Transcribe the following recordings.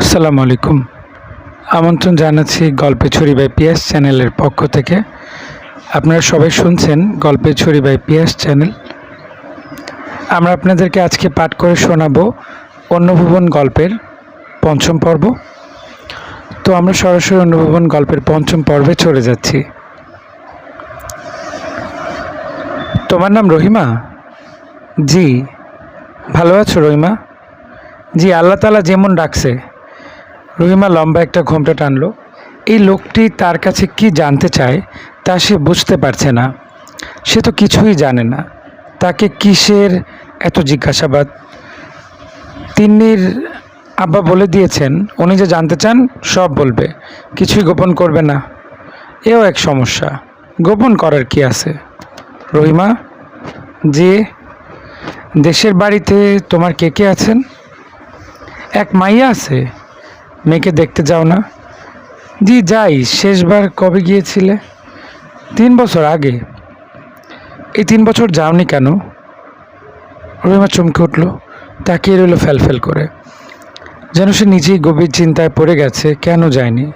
আসসালামু আলাইকুম। আমন্ত্রণ জানাচ্ছি গল্পে ছড়ি বাই পিয়াস চ্যানেলের পক্ষ থেকে। আপনারা সবাই শুনছেন গল্পে ছড়ি বাই পিয়াস চ্যানেল। আমরা আপনাদেরকে আজকে পাঠ করে শোনাব অন্নভুবন গল্পের পঞ্চম পর্ব। তো আমরা সরাসরি অন্নভুবন গল্পের পঞ্চম পর্বে চলে যাচ্ছি। তোমার নাম রহিমা? জি, ভালো আছো রহিমা? জি, আল্লাহ তালা যেমন ডাকছে, রহিমা লম্বা একটা ঘোমটা টানলো। এই লোকটি তার কাছে কি জানতে চায় তা সে বুঝতে পারছে না। সে তো কিছুই জানে না। তাকে কিসের এত জিজ্ঞাসাবাদ? তিন্নির আব্বা বলে দিয়েছেন, উনি যে জানতে চান, সব বলবে। কিছুই গোপন করবে না। এও এক সমস্যা। গোপন করার কি আছে? রহিমা যে দেশের বাড়িতে তোমার কে কে আছেন? এক মাইয়া আছে, মেয়েকে দেখতে যাও না। জি, যাই, শেষবার কবে গিয়েছিলে? তিন বছর আগে। এই তিন বছর যাওনি কেন? রহিমা চমকে উঠল, তাকিয়ে রইল ফেল করে। যেন সে নিজেই গভীর চিন্তায় পড়ে গেছে, কেন যায়নি?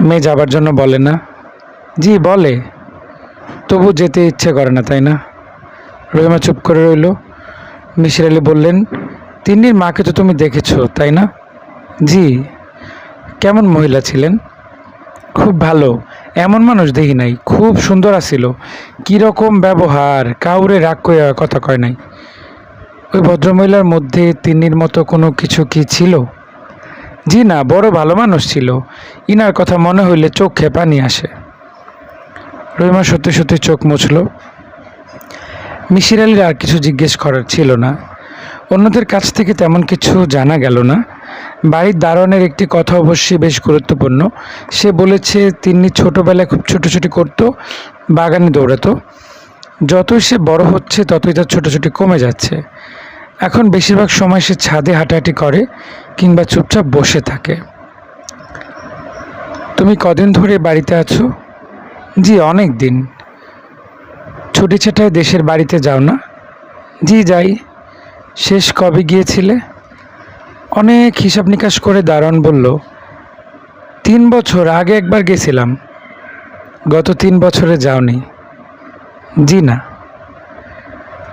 মেয়ে যাবার জন্য বলে না। জি, বলে। তবু যেতে ইচ্ছে করে না, তাই না? রহিমা চুপ করে রইল। মিশির আলী বললেন তিন্নির মাকে তো তুমি দেখেছ, তাই না? জি। কেমন মহিলা ছিলেন? খুব ভালো। এমন মানুষ দেখি নাই। খুব সুন্দর আছিল। কীরকম ব্যবহার, কাউরে রাগ করে কথা কয় নাই। ওই ভদ্রমহিলার মধ্যে তিন্নির মতো কোনো কিছু কি ছিল? জি না, বড় ভালো মানুষ ছিল। ইনার কথা মনে হইলে চোখে পানি আসে। রহিমা সত্যি সত্যি চোখ মুছল। মিশির আলীর আর কিছু জিজ্ঞেস করার ছিল না। অন্যদের কাছ থেকে তেমন কিছু জানা গেল না। বাড়ির দারোয়ানের একটি কথা অবশ্যই বেশ গুরুত্বপূর্ণ। সে বলেছে তিনি ছোটোবেলায় খুব ছোটোছুটি করতো, বাগানে দৌড়াতো। যতই সে বড় হচ্ছে, ততই তার ছোটোছুটি কমে যাচ্ছে। এখন বেশিরভাগ সময় সে ছাদে হাঁটাহাঁটি করে কিংবা চুপচাপ বসে থাকে। তুমি কদিন ধরে বাড়িতে আছো? জি অনেক দিন ছুটি ছাটায় দেশের বাড়িতে যাও না? জি, যাই। শেষ কবে গিয়েছিলে? অনেক হিসাব নিকাশ করে দারণ বলল, তিন বছর আগে একবার গেছিলাম। গত তিন বছরে যাওনি। জি না।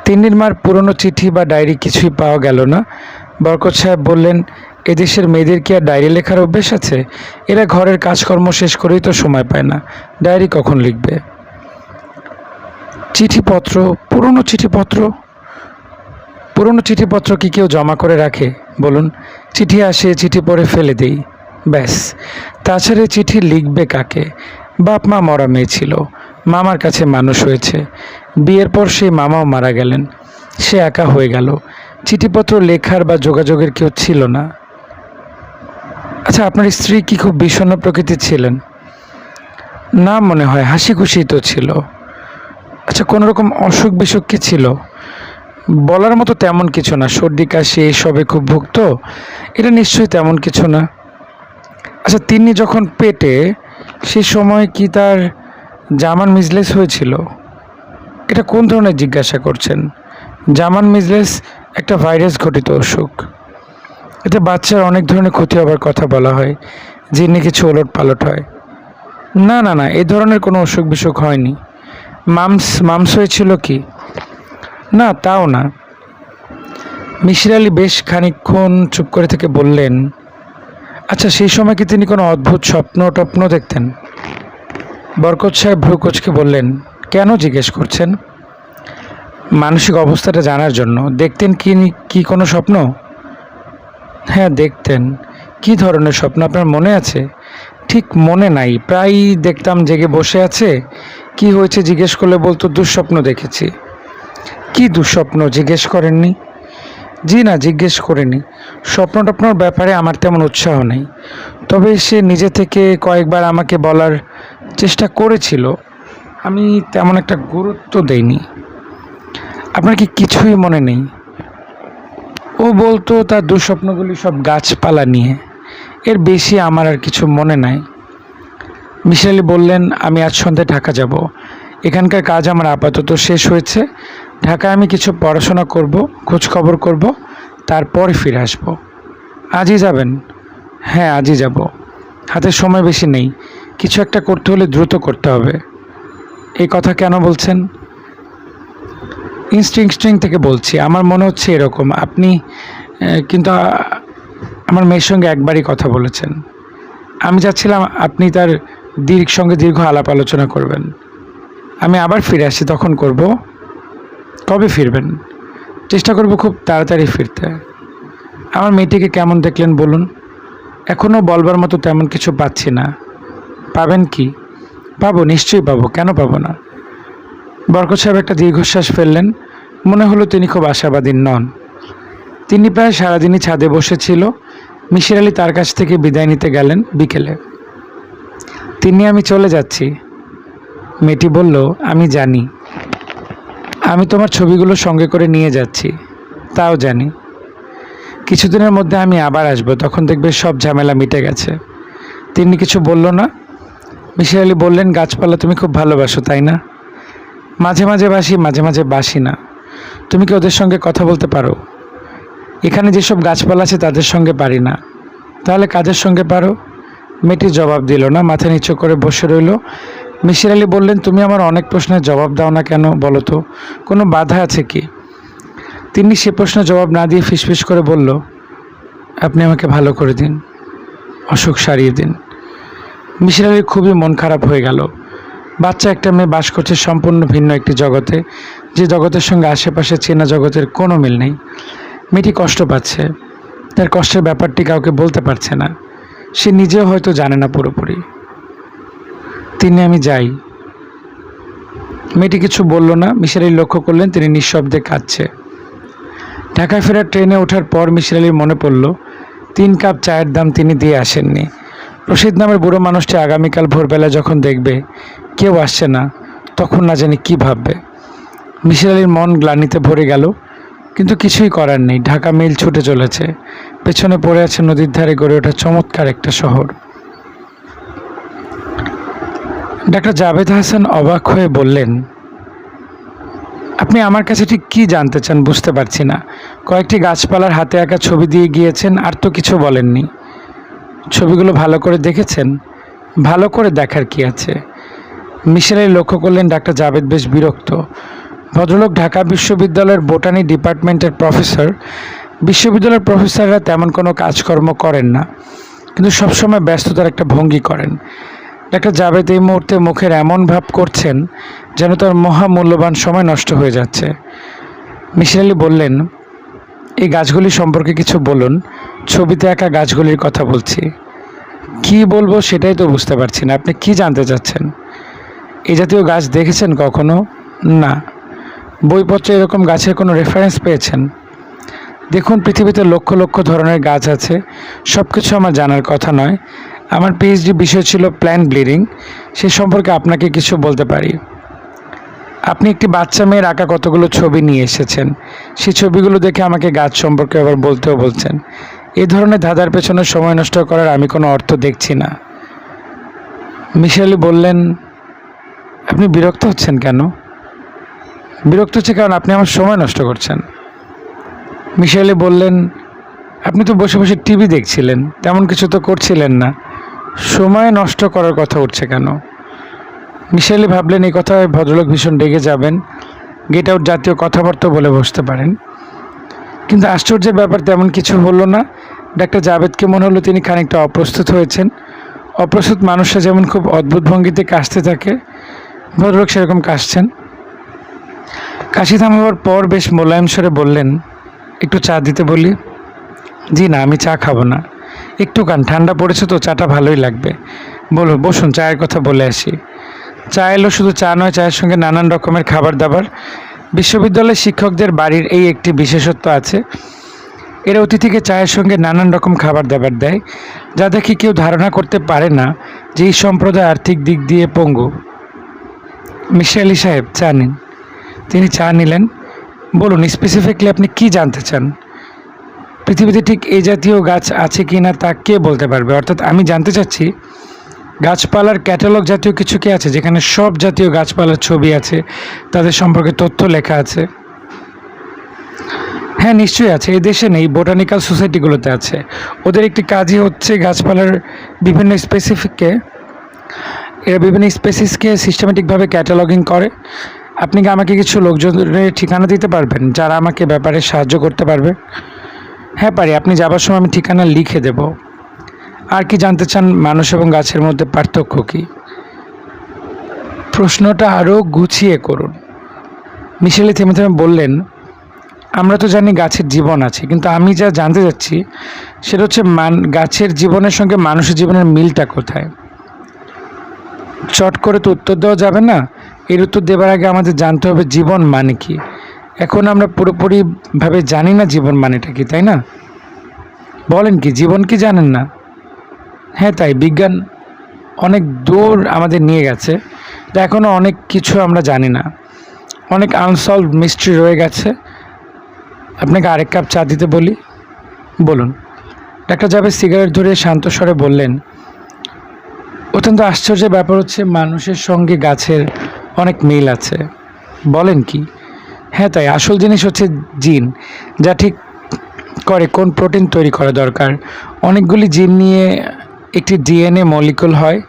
তিন্নির মার পুরনো চিঠি বা ডায়েরি কিছুই পাওয়া গেল না। বরকত সাহেব বললেন, এদেশের মেয়েদের কি আর ডায়েরি লেখার অভ্যেস আছে? এরা ঘরের কাজকর্ম শেষ করেই তো সময় পায় না। ডায়েরি কখন লিখবে? চিঠিপত্র, পুরনো চিঠিপত্র। পুরনো চিঠিপত্র কি কেউ জমা করে রাখে? বলুন, চিঠি আসে, চিঠি পড়ে ফেলে দেই। ব্যাস, তাছাড়া চিঠি লিখবে কাকে? বাপ মা মরা মেয়ে ছিল, মামার কাছে মানুষ হয়েছে। বিয়ের পর সেই মামাও মারা গেলেন। সে একা হয়ে গেল। চিঠিপত্র লেখার বা যোগাযোগের কেউ ছিল না। আচ্ছা আপনার স্ত্রী কি খুব বিষণ্ণ প্রকৃতির ছিলেন? না মনে হয় হাসি খুশি তো ছিল। আচ্ছা কোনো রকম অসুখ বিসুখ কি ছিল? বলার মতো তেমন কিছু না। সর্দি, কাশি এইসবে খুব ভুক্ত। এটা নিশ্চয়ই তেমন কিছু না। আচ্ছা তিনি যখন পেটে, সে সময় কি তার জামান মিজলেস হয়েছিল? এটা কোন ধরনের জিজ্ঞাসা করছেন? জামান মিজলেস একটা ভাইরাস ঘটিত অসুখ। এতে বাচ্চার অনেক ধরনের ক্ষতি হবার কথা বলা হয় যিনি কিছু ওলট পালট হয়। না না না এই ধরনের কোনো অসুখ বিসুখ হয়নি। মামস মামস হয়েছিল কি? না, তাও না। মিশির আলী বেশ খানিকক্ষণ চুপ করে থেকে বললেন আচ্ছা সেই সময় কি তিনি কোনো অদ্ভুত স্বপ্ন টপ্ন দেখতেন? বরকত সাহেব ভ্রুকোচকে বললেন, কেন জিজ্ঞেস করছেন? মানসিক অবস্থাটা জানার জন্য। দেখতেন কি কি কোনো স্বপ্ন? হ্যাঁ দেখতেন। কি ধরনের স্বপ্ন, আপনার মনে আছে? ঠিক মনে নাই, প্রায়ই দেখতাম জেগে বসে আছে। কি হয়েছে জিজ্ঞেস করলে বলতো, দুঃস্বপ্ন দেখেছি। কি দুঃস্বপ্ন জিজ্ঞেস করেননি? জি না, জিজ্ঞেস করিনি। স্বপ্ন টপ্নর ব্যাপারে আমার তেমন উৎসাহ নেই। তবে সে নিজে থেকে কয়েকবার আমাকে বলার চেষ্টা করেছিল। আমি তেমন একটা গুরুত্ব দেইনি। আপনার কি কিছুই মনে নেই? ও বলতো, তার দুঃস্বপ্নগুলি সব গাছপালা নিয়ে। এর বেশি আমার আর কিছু মনে নাই। মিশালি বললেন, আমি আজ সন্ধ্যায় ঢাকা যাব। এখানকার কাজ আমার আপাতত শেষ হয়েছে। ঢাকায় আমি কিছু পড়াশোনা করব খোঁজ খবর করব, তারপরে ফিরে আসব। আজই যাবেন? হ্যাঁ আজই যাব। হাতে সময় বেশি নেই। কিছু একটা করতে হলে দ্রুত করতে হবে। এই কথা কেন বলছেন? ইনস্টিং ইনস্টিং থেকে বলছি, আমার মনে হচ্ছে এরকম। আপনি কিন্তু আমার মেয়ের সঙ্গে একবারই কথা বলেছেন। আমি চাচ্ছিলাম আপনি তার দীর্ঘ, সঙ্গে দীর্ঘ আলাপ আলোচনা করবেন। আমি আবার ফিরে আসি, তখন করব। কবে ফিরবেন? চেষ্টা করব খুব তাড়াতাড়ি ফিরতে। আমার মেয়েটিকে কেমন দেখলেন বলুন? এখনও বলবার মতো তেমন কিছু পাচ্ছি না। পাবেন কি? পাবো, নিশ্চয়ই পাবো। কেন পাবো না? বরকত সাহেব একটা দীর্ঘশ্বাস ফেললেন। মনে হলো তিনি খুব আশাবাদী নন। তিনি প্রায় সারাদিনই ছাদে বসেছিল। মিশির আলী তার কাছ থেকে বিদায় নিতে গেলেন বিকেলে। তিনি, আমি চলে যাচ্ছি। মেয়েটি বলল, আমি জানি। আমি তোমার ছবিগুলো সঙ্গে করে নিয়ে যাচ্ছি, তাও জানি। কিছুদিনের মধ্যে আমি আবার আসব, তখন দেখবে সব ঝামেলা মিটে গেছে। তিনি কিছু বলল না? মিশির আলী বললেন, গাছপালা তুমি খুব ভালোবাসো, তাই না? মাঝে মাঝে বাসি, মাঝে মাঝে বাসি না। তুমি কি ওদের সঙ্গে কথা বলতে পারো? এখানে যেসব গাছপালা আছে, তাদের সঙ্গে পারি না। তাহলে কাদের সঙ্গে পারো? মেয়েটি জবাব দিল না, মাথা নিচু করে বসে রইল। মিশির আলী বললেন, তুমি আমার অনেক প্রশ্নের জবাব দাও না কেন বলো তো? কোনো বাধা আছে কি? তিনি সে প্রশ্নের জবাব না দিয়ে ফিসফিস করে বলল, আপনি আমাকে ভালো করে দিন, অসুখ সারিয়ে দিন। মিশির আলীর খুবই মন খারাপ হয়ে গেল। বাচ্চা একটা মেয়ে বাস করছে সম্পূর্ণ ভিন্ন একটি জগতে, যে জগতের সঙ্গে আশেপাশে চেনা জগতের কোনো মিল নেই। মেয়েটি কষ্ট পাচ্ছে, তার কষ্টের ব্যাপারটি কাউকে বলতে পারছে না। সে নিজেও হয়তো জানে না পুরোপুরি। তিনি আমি যাই। মেয়েটি কিছু বলল না মিশির আলী লক্ষ্য করলেন তিনি নিঃশব্দে কাঁদছে। ঢাকায় ফেরার ট্রেনে ওঠার পর মিশির আলীর মনে পড়ল, তিন কাপ চায়ের দাম তিনি দিয়ে আসেননি। রশিদ নামের বুড়ো মানুষটি আগামীকাল ভোরবেলা যখন দেখবে কেউ আসছে না, তখন না জানি কী ভাববে। মিশির আলীর মন গ্লানিতে ভরে গেল, কিন্তু কিছুই করার নেই। ঢাকা মিল ছুটে চলেছে। পেছনে পড়ে আছে নদীর ধারে গড়ে ওঠা চমৎকার একটা শহর। ডাক্তার জাভেদ হাসান অবাক হয়ে বললেন, আপনি আমার কাছে ঠিক কী জানতে চান বুঝতে পারছি না। কয়েকটি গাছপালার হাতে আঁকা ছবি দিয়ে গিয়েছেন, আর তো কিছু বলেননি। ছবিগুলো ভালো করে দেখেছেন? ভালো করে দেখার কি আছে? মিশেলাই লক্ষ্য করলেন ডাক্তার জাভেদ বেশ বিরক্ত। ভদ্রলোক ঢাকা বিশ্ববিদ্যালয়ের বোটানি ডিপার্টমেন্টের প্রফেসর। বিশ্ববিদ্যালয়ের প্রফেসররা তেমন কোনো কাজকর্ম করেন না, কিন্তু সবসময় ব্যস্ততার একটা ভঙ্গি করেন। ডাক্তার জাভেদ এই মুহূর্তে মুখের এমন ভাব করছেন যেন তার মহামূল্যবান সময় নষ্ট হয়ে যাচ্ছে। মিশির আলী বললেন, এই গাছগুলি সম্পর্কে কিছু বলুন, ছবিতে আঁকা গাছগুলির কথা বলছি। কি বলব সেটাই তো বুঝতে পারছি না, আপনি কি জানতে চাচ্ছেন? এই জাতীয় গাছ দেখেছেন কখনো? না। বইপত্রে এরকম গাছের কোনো রেফারেন্স পেয়েছেন? দেখুন, পৃথিবীতে লক্ষ লক্ষ ধরনের গাছ আছে। সব কিছু আমার জানার কথা নয়। আমার পিএইচডি বিষয় ছিল প্ল্যান ব্লিডিং সে সম্পর্কে আপনাকে কিছু বলতে পারি। আপনি একটি বাচ্চা মেয়ের আঁকা কতগুলো ছবি নিয়ে এসেছেন? সেই ছবিগুলো দেখে আমাকে গাছ সম্পর্কে আবার বলতেও বলছেন। এ ধরনের ধাঁধার পেছনে সময় নষ্ট করার আমি কোনো অর্থ দেখছি না। মিশালি বললেন, আপনি বিরক্ত হচ্ছেন কেন? বিরক্ত হচ্ছে কারণ আপনি আমার সময় নষ্ট করছেন। মিশালি বললেন, আপনি তো বসে বসে টিভি দেখছিলেন, তেমন কিছু তো করছিলেন না। সময় নষ্ট করার কথা উঠছে কেন? মিশেলি ভাবলেন এই কথায় ভদ্রলোক ভীষণ রেগে যাবেন। গেট আউট জাতীয় কথাবার্তা বলে বসতে পারেন। কিন্তু আশ্চর্যের ব্যাপার তেমন কিছু হলো না। ডাক্তার জাভেদকে মনে হলো তিনি খানিকটা অপ্রস্তুত হয়েছেন। অপ্রস্তুত মানুষরা যেমন খুব অদ্ভুত ভঙ্গিতে কাশতে থাকে, ভদ্রলোক সেরকম কাশছেন। কাশি থামাবার পর বেশ মোলায়েম স্বরে বললেন, একটু চা দিতে বলি? জি না, আমি চা খাব না। একটু কান ঠান্ডা পড়েছে তো চাটা ভালোই লাগবে। বলো বসুন, চায়ের কথা বলে আসি। চা এলো শুধু চা নয়, চায়ের সঙ্গে নানান রকমের খাবার দাবার বিশ্ববিদ্যালয়ের শিক্ষকদের বাড়ির এই একটি বিশেষত্ব আছে, এরা অতিথিকে চায়ের সঙ্গে নানান রকম খাবার দাবার দেয়, যা দেখে কেউ ধারণা করতে পারে না যে এই সম্প্রদায় আর্থিক দিক দিয়ে পঙ্গু। মিশা আলী সাহেব, চা নিন। তিনি চা নিলেন। বলুন স্পেসিফিকলি আপনি কি জানতে চান? পৃথিবীতে ঠিক এই জাতীয় গাছ আছে কি না তা কে বলতে পারবে? অর্থাৎ আমি জানতে চাচ্ছি, গাছপালার ক্যাটালগ জাতীয় কিছু কি আছে? যেখানে সব জাতীয় গাছপালার ছবি আছে, তাদের সম্পর্কে তথ্য লেখা আছে। হ্যাঁ নিশ্চয়ই আছে, এই দেশে নেই, বোটানিক্যাল সোসাইটিগুলোতে আছে। ওদের একটি কাজই হচ্ছে গাছপালার বিভিন্ন স্পেসিফিককে, এরা বিভিন্ন স্পেসিসকে সিস্টেমেটিকভাবে ক্যাটালগিং করে। আপনি কি আমাকে কিছু লোকজনের ঠিকানা দিতে পারবেন, যারা আমাকে ব্যাপারে সাহায্য করতে পারবে? হ্যাঁ পারি। আপনি যাবার সময় আমি ঠিকানা লিখে দেব। আর কি জানতে চান মানুষ এবং গাছের মধ্যে পার্থক্য কী? প্রশ্নটা আরও গুছিয়ে করুন। মিশেলি থেমে থেমে বললেন, আমরা তো জানি গাছের জীবন আছে, কিন্তু আমি যা জানতে চাচ্ছি সেটা হচ্ছে মান, গাছের জীবনের সঙ্গে মানুষের জীবনের মিলটা কোথায়? চট করে তো উত্তর দেওয়া যাবে না। এর উত্তর দেবার আগে আমাদের জানতে হবে জীবন মানে কি। এখন আমরা পুরোপুরিভাবে জানি না জীবন মানেটা কি, তাই না? বলেন কি, জীবন কি জানেন না? হ্যাঁ তাই বিজ্ঞান অনেক দূর আমাদের নিয়ে গেছে, তা এখনও অনেক কিছু আমরা জানি না। অনেক আনসলভ মিস্ট্রি রয়ে গেছে। আপনাকে আরেক কাপ চা দিতে বলি? বলুন। ডাক্তার জাভেদ সিগারেট ধরে শান্ত স্বরে বললেন, অত্যন্ত আশ্চর্যের ব্যাপার হচ্ছে মানুষের সঙ্গে গাছের অনেক মিল আছে। বলেন কি হ্যাঁ তাই। আসল জিনিস হচ্ছে জিন, যা ঠিক করে কোন প্রোটিন তৈরি করা দরকার। অনেকগুলি জিন নিয়ে একটি ডিএনএ মলিকুল হয়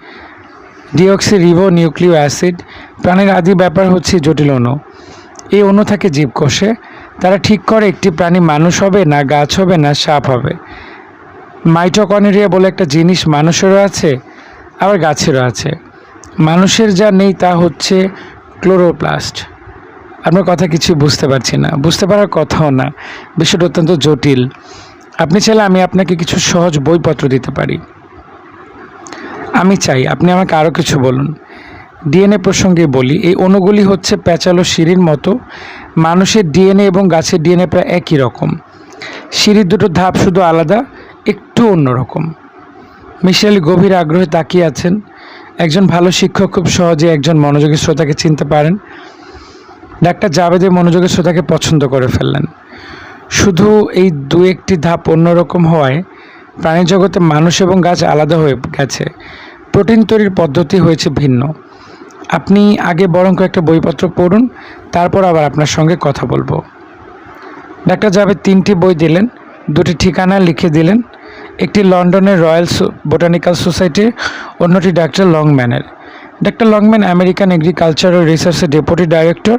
ডিঅক্সি রিবো নিউক্লিও অ্যাসিড। প্রাণীর আদি ব্যাপার হচ্ছে জটিল অণু। এই অণু থাকে জীবকোষে। তারা ঠিক করে একটি প্রাণী মানুষ হবে না গাছ হবে না সাপ হবে। মাইটোকনেরিয়া বলে একটা জিনিস মানুষেরও আছে, আবার গাছেরও আছে। মানুষের যা নেই তা হচ্ছে ক্লোরোপ্লাস্ট। আপনার কথা কিছু বুঝতে পারছি না। বুঝতে পারার কথাও না। বিষয়টা অত্যন্ত জটিল। আপনি চাইলে আমি আপনাকে কিছু সহজ বইপত্র দিতে পারি। আমি চাই আপনি আমাকে আরও কিছু বলুন। ডিএনএ প্রসঙ্গে বলি, এই অণুগুলি হচ্ছে প্যাচালো সিঁড়ির মতো। মানুষের ডিএনএ এবং গাছের ডিএনএ প্রায় একই রকম। সিঁড়ির দুটো ধাপ শুধু আলাদা, একটু অন্যরকম মিশেল গভীর আগ্রহে তাকিয়ে আছেন। একজন ভালো শিক্ষক খুব সহজে একজন মনোযোগী শ্রোতাকে চিনতে পারেন। ডাক্তার জাভেদের মনোযোগী শ্রোতাকে পছন্দ করে ফেললেন। শুধু এই দু একটি ধাপ অন্যরকম হওয়ায় প্রাণী জগতে মানুষ এবং গাছ আলাদা হয়ে গেছে। প্রোটিন তৈরির পদ্ধতি হয়েছে ভিন্ন। আপনি আগে বরং কয়েকটা বইপত্র পড়ুন, তারপর আবার আপনার সঙ্গে কথা বলব। ডাক্তার জাভেদ তিনটি বই দিলেন, দুটি ঠিকানা লিখে দিলেন, একটি লন্ডনের রয়্যাল বোটানিক্যাল সোসাইটি অন্যটি ডাক্তার লংম্যানের। ডাক্তার লংম্যান আমেরিকান এগ্রিকালচারাল রিসার্চের ডেপুটি ডাইরেক্টর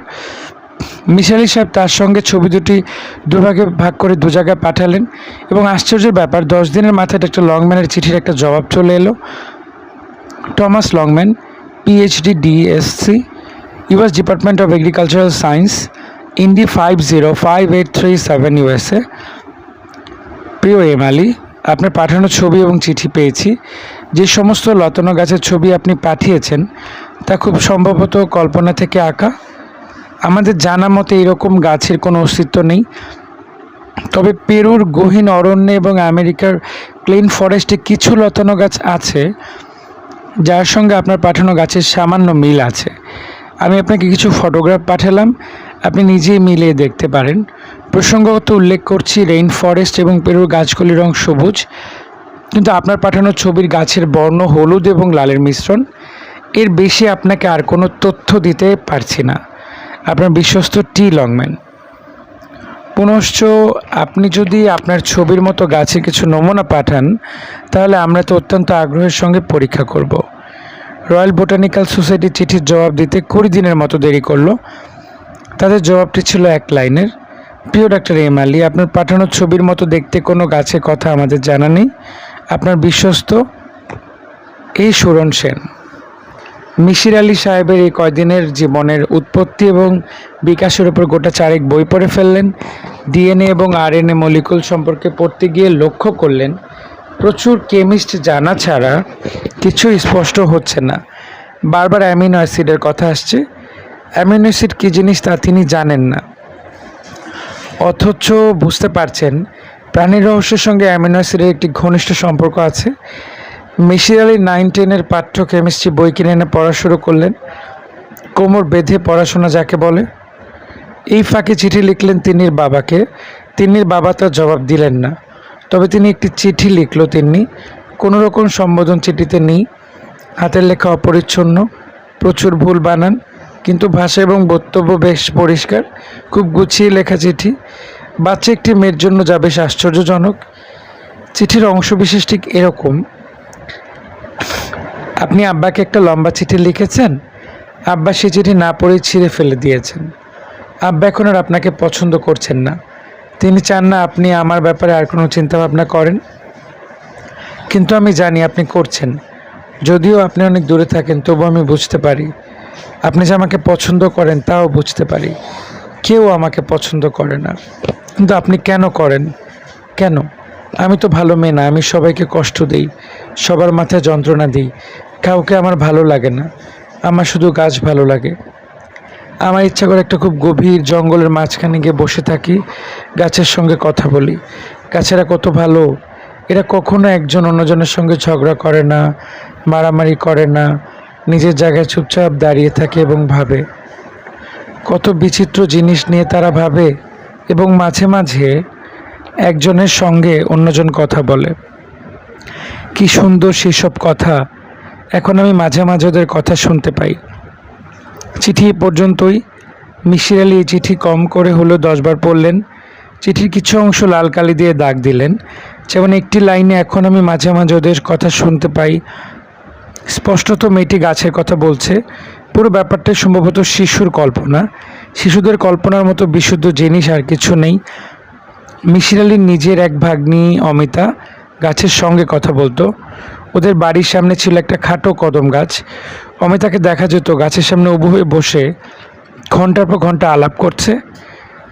মিশালি সাহেব তার সঙ্গে ছবি দুটি দুভাগে ভাগ করে দু জায়গায় পাঠালেন এবং আশ্চর্যের ব্যাপার, দশ দিনের মাথায় ডাক্তার লংম্যানের চিঠির একটা জবাব চলে এলো। Thomas Longman PhD DSc US department of agricultural science indie five zero five eight three seven USA প্রিয় এম আলী, আপনার পাঠানো ছবি এবং চিঠি পেয়েছি। যে সমস্ত লতানো গাছের ছবি আপনি পাঠিয়েছেন, তা খুব সম্ভবত কল্পনা থেকে আঁকা। আমাদের জানা মতে এরকম গাছের কোনো অস্তিত্ব নেই। তবে পেরুর গহীন অরণ্যে এবং আমেরিকার প্লেন ফরেস্টে কিছু লতানো গাছ আছে, যার সঙ্গে আপনার পাঠানো গাছের সামান্য মিল আছে। আমি আপনাকে কিছু ফটোগ্রাফ পাঠালাম, আপনি নিজেই মিলিয়ে দেখতে পারেন। প্রসঙ্গগত উল্লেখ করছি রেইন ফরেস্ট এবং পেরুর গাছগুলির রং সবুজ। কিন্তু আপনার পাঠানো ছবির গাছের বর্ণ হলুদ এবং লালের মিশ্রণ, এর বেশি আপনাকে আর কোনো তথ্য দিতে পারছি না। আপনার বিশ্বস্ত টি লংম্যান। পুনশ্চ আপনি যদি আপনার ছবির মতো গাছের কিছু নমুনা পাঠান, তাহলে আমরা তো অত্যন্ত আগ্রহের সঙ্গে পরীক্ষা করব। রয়্যাল বোটানিক্যাল সোসাইটি চিঠির জবাব দিতে কুড়ি দিনের মতো দেরি করল। তাদের জবাবটি ছিল এক লাইনের। প্রিয় ডাক্তার এম আলী, আপনার পাঠানো ছবির মতো দেখতে কোনো গাছের কথা আমাদের জানা নেই। আপনার বিশ্বস্ত এই সুরণ সেন। মিশির আলী সাহেবের এই কয়দিনের জীবনের উৎপত্তি এবং বিকাশের উপর গোটা চারেক বই পড়ে ফেললেন, ডিএনএ এবং আরএনএ মলিকুল সম্পর্কে পড়তে গিয়ে লক্ষ্য করলেন, প্রচুর কেমিস্ট জানা ছাড়া কিছু স্পষ্ট হচ্ছে না। বারবার অ্যামিনো অ্যাসিডের কথা আসছে। অ্যামিনো অ্যাসিড কী জিনিস তা তিনি জানেন না। অথচ বুঝতে পারছেন প্রাণীর রহস্যের সঙ্গে অ্যামিনো অ্যাসিডের একটি ঘনিষ্ঠ সম্পর্ক আছে। মিশির আলী নাইন টেনের পাঠ্য কেমিস্ট্রি বই কিনে এনে পড়া শুরু করলেন। কোমর বেঁধে পড়াশোনা যাকে বলে। এই ফাঁকে চিঠি লিখলেন তিন্নির বাবাকে। তিন্নির বাবা তার জবাব দিলেন না। তবে তিনি একটি চিঠি লিখল তিনি কোনো রকম সম্বোধন চিঠিতে নেই। হাতের লেখা অপরিচ্ছন্ন। প্রচুর ভুল বানান। কিন্তু ভাষা এবং বক্তব্য বেশ পরিষ্কার। খুব গুছিয়ে লেখা চিঠি। বাচ্চা একটি মেয়ের জন্য যা বেশ আশ্চর্যজনক। চিঠির অংশবিশেষ ঠিক এরকম। আপনি আব্বাকে একটা লম্বা চিঠি লিখেছেন? আব্বা সে চিঠি না পড়েই ছিঁড়ে ফেলে দিয়েছেন। আব্বা এখন আর আপনাকে পছন্দ করছেন না। তিনি চান না আপনি আমার ব্যাপারে আর কোনো চিন্তাভাবনা করেন। কিন্তু আমি জানি আপনি করছেন। যদিও আপনি অনেক দূরে থাকেন তবু আমি বুঝতে পারি। আপনি যে আমাকে পছন্দ করেন, তাও বুঝতে পারি। কেউ আমাকে পছন্দ করে না। কিন্তু আপনি কেন করেন? কেন? আমি তো ভালো মেয়ে না, আমি সবাইকে কষ্ট দিই, সবার মাথায় যন্ত্রণা দিই, কাউকে আমার ভালো লাগে না, আমার শুধু গাছ ভালো লাগে। আমার ইচ্ছা করে একটা খুব গভীর জঙ্গলের মাঝখানে গিয়ে বসে থাকি, গাছের সঙ্গে কথা বলি, গাছেরা কত ভালো, এরা কখনো একজন অন্যজনের সঙ্গে ঝগড়া করে না, মারামারি করে না, নিজের জায়গায় চুপচাপ দাঁড়িয়ে থাকে এবং ভাবে। কত বিচিত্র জিনিস নিয়ে তারা ভাবে। এবং মাঝে মাঝে একজনের সঙ্গে অন্যজন কথা বলে। কি সুন্দর সেসব কথা। এখন আমি মাঝে মাঝে ওদের কথা শুনতে পাই। চিঠি পর্যন্তই। মিশির আলী এই চিঠি কম করে হলেও দশবার পড়লেন। চিঠির কিছু অংশ লাল কালি দিয়ে দাগ দিলেন। যেমন একটি লাইনে, এখন আমি মাঝে মাঝে ওদের কথা শুনতে পাই। স্পষ্টত মেয়েটি গাছের কথা বলছে। পুরো ব্যাপারটা সম্ভবত শিশুর কল্পনা। শিশুদের কল্পনার মতো বিশুদ্ধ জিনিস আর কিছু নেই। মিশির আলীর নিজের এক ভাগ্নি অমিতা গাছের সঙ্গে কথা বলতো। ওদের বাড়ির সামনে ছিল একটা খাটো কদম গাছ। অমিতাকে দেখা যেত গাছের সামনে উবু হয়ে বসে ঘণ্টার পর ঘণ্টা আলাপ করছে।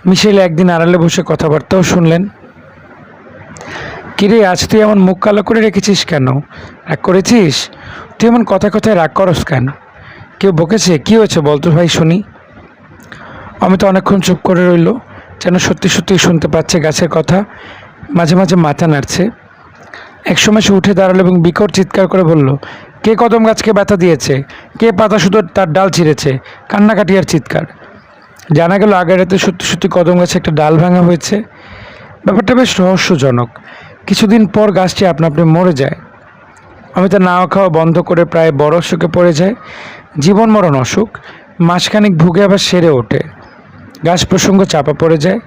মিশেল একদিন আড়ালে বসে কথাবার্তাও শুনলেন। কিরে, আজ তুই এমন মুখ কালো করে রেখেছিস কেন? রাগ করেছিস? তুই এমন কথা কথায় রাগ করস কেন? কেউ বকেছে? কি হয়েছে বলতো ভাই শুনি। অমিতা অনেকক্ষণ চুপ করে রইল, যেন সত্যি সত্যি শুনতে পাচ্ছে গাছের কথা। মাঝে মাঝে মাথা নাড়ছে। একসময় সে উঠে দাঁড়াল এবং বিকট চিৎকার করে বলল, কে কদম গাছকে ব্যথা দিয়েছে? কে পাতা শুধু তার ডাল ছিঁড়েছে? কান্নাকাটি আর চিৎকার। জানা গেল আগের রাতে সত্যি সত্যি কদম গাছে একটা ডাল ভাঙা হয়েছে। ব্যাপারটা বেশ রহস্যজনক। কিছুদিন পর গাছটি আপনা আপনি মরে যায়। অমিতা নাওয়া খাওয়া বন্ধ করে প্রায় বড় অসুখে পড়ে যায় জীবন মরণ অসুখ। মাসখানেক ভুগে আবার সেরে ওঠে। গাছ প্রসঙ্গ চাপা পড়ে যায়।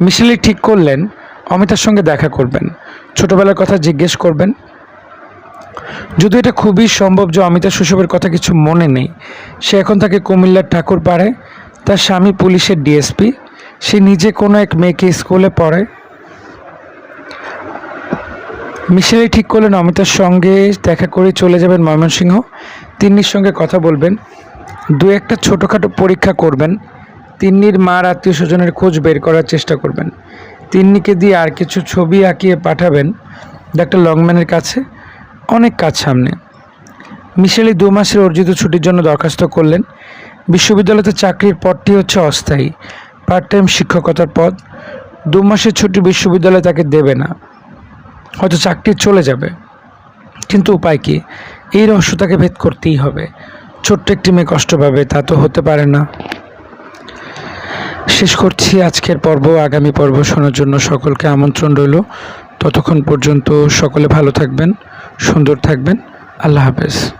মিশেলি ঠিক করলেন, অমিতার সঙ্গে দেখা করবেন। ছোটবেলার কথা জিজ্ঞেস করবেন। যদি এটা খুবই সম্ভব যে অমিতা শৈশবের কথা কিছু মনে নেই, সে এখন তাকে কুমিল্লার ঠাকুর পাড়ে, তার স্বামী পুলিশের ডিএসপি, সে নিজে কোনো এক মেয়েকে স্কুলে পড়ে মিশেলি ঠিক করলেন, অমিতার সঙ্গে দেখা করে চলে যাবেন ময়মনসিংহ। তিন্নির সঙ্গে কথা বলবেন। দু একটা ছোটোখাটো পরীক্ষা করবেন। তিন্নির মার আত্মীয় স্বজনের খোঁজ বের করার চেষ্টা করবেন। তিন্নিকে দিয়ে আর কিছু ছবি আঁকিয়ে পাঠাবেন ডাক্তার লংম্যানের কাছে। অনেক কাজ সামনে। মিশেলি দু মাসের অর্জিত ছুটির জন্য দরখাস্ত করলেন। বিশ্ববিদ্যালয়তে চাকরির পদটি হচ্ছে অস্থায়ী। পার্ট টাইম শিক্ষকতার পদ দু মাসের ছুটি বিশ্ববিদ্যালয় তাকে দেবে না। হয়তো চাকরি চলে যাবে। কিন্তু উপায় কি? এই রহস্য তাকে ভেদ করতেই হবে। ছোট্ট একটি মেয়ে কষ্ট পাবে, তা তো হতে পারে না। শেষ করছি আজকের পর্ব। আগামী পর্ব শোনার জন্য সকলকে আমন্ত্রণ রইল। ততক্ষণ পর্যন্ত সকলে ভালো থাকবেন, সুন্দর থাকবেন। আল্লাহ হাফেজ।